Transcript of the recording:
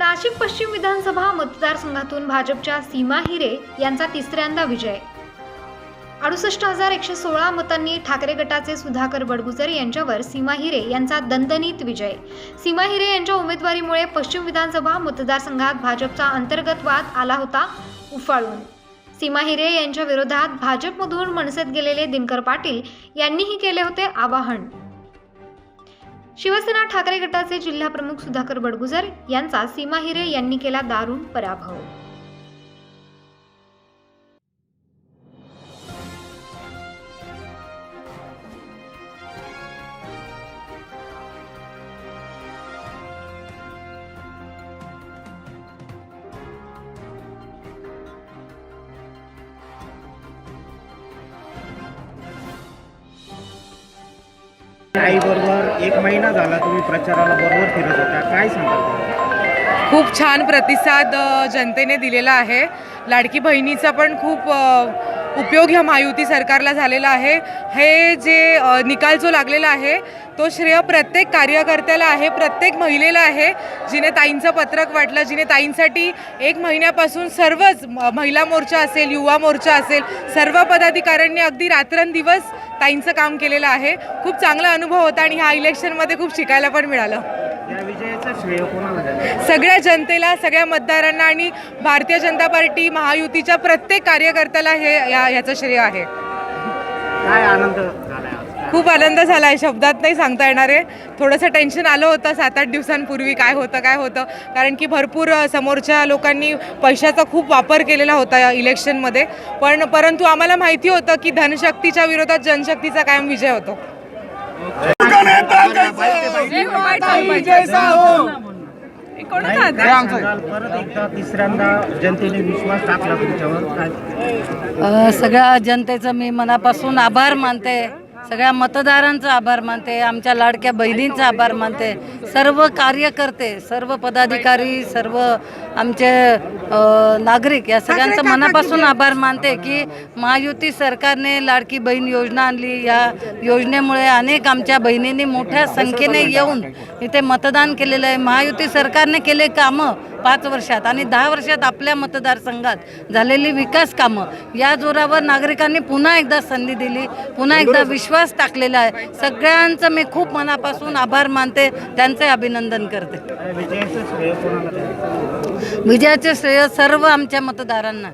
नाशिक पश्चिम विधानसभा मतदारसंघातून भाजपच्या सीमा हिरे यांचा तिसऱ्यांदा विजय. अडुसष्ट हजार एकशे सोळा मतांनी ठाकरे गटाचे सुधाकर बडगुजर यांच्यावर सीमा हिरे यांचा दणदणीत विजय. सीमा हिरे यांच्या उमेदवारीमुळे पश्चिम विधानसभा मतदारसंघात भाजपचा अंतर्गत वाद आला होता उफाळून. सीमा हिरे यांच्या विरोधात भाजपमधून मनसेत गेलेले दिनकर पाटील यांनीही केले होते आवाहन. शिवसेना ठाकरे गटाचे जिल्हाप्रमुख सुधाकर बडगुजर यांचा सीमा हिरे यांनी केला दारुण पराभव. आई बरोबर एक महिना झाला तुम्ही प्रचाराला बरोबर फिरत होता. काय सांगाल? खूप छान प्रतिसाद जनतेने दिलेला आहे. लाडकी बहिणीचा पण खूप उपयोग ह्या महायुती सरकारला झालेला आहे. हे जे निकाल जो लागलेला आहे तो श्रेय प्रत्येक कार्यकर्त्याला आहे प्रत्येक महिलेला आहे. जिने ताईंचं पत्रक वाटलं जिने ताईंसाठी एक महिन्यापासून सर्वच म- महिला मोर्चा असेल युवा मोर्चा असेल सर्व पदाधिकाऱ्यांनी अगदी रात्रंदिवस ताईंचं काम केलेलं आहे. खूप चांगला अनुभव होता आणि ह्या इलेक्शनमध्ये खूप शिकायला पण मिळालं. या विजयाचं श्रेय कोणाला द्याल सगळ्या जनतेला सगळ्या मतदारांना आणि भारतीय जनता पार्टी महायुतीच्या प्रत्येक कार्यकर्त्याला हे या ह्याचं श्रेय आहे. काय आनंद? खूप आनंद झाला. आहे शब्दात नाही सांगता येणार आहे. थोडंसं टेन्शन आलं होतं सात आठ दिवसांपूर्वी काय होतं काय होतं. कारण की भरपूर समोरच्या लोकांनी पैशाचा खूप वापर केलेला होता या इलेक्शनमध्ये पण परंतु आम्हाला माहिती होतं की धनशक्तीच्या विरोधात जनशक्तीचा कायम विजय होतो. तिसऱ्यांदा जनतेने विश्वास टाकला तुमच्यावर सगळ्या जनतेचं मी मनापासून आभार मानते. सगळ्या मतदारांचा आभार मानते आमच्या लाडक्या बहिणींचा आभार मानते. सर्व कार्यकर्ते सर्व पदाधिकारी सर्व आमचे नागरिक या सगळ्यांचं मनापासून आभार मानते की महायुती सरकारने लाडकी बहीण योजना आणली. या योजनेमुळे अनेक आमच्या बहिणींनी मोठ्या संख्येने येऊन इथे मतदान केलेलं आहे. महायुती सरकारने केले कामं पाच वर्षात आणि दहा वर्षात आपल्या मतदारसंघात झालेली विकास कामं या जोरावर नागरिकांनी पुन्हा एकदा संधी दिली पुन्हा एकदा विश्वास टाकलेला आहे. सगळ्यांचं मी खूप मनापासून आभार मानते. त्यांचे अभिनंदन करते. विजयाचे श्रेय सर्व आमच्या मतदारांना.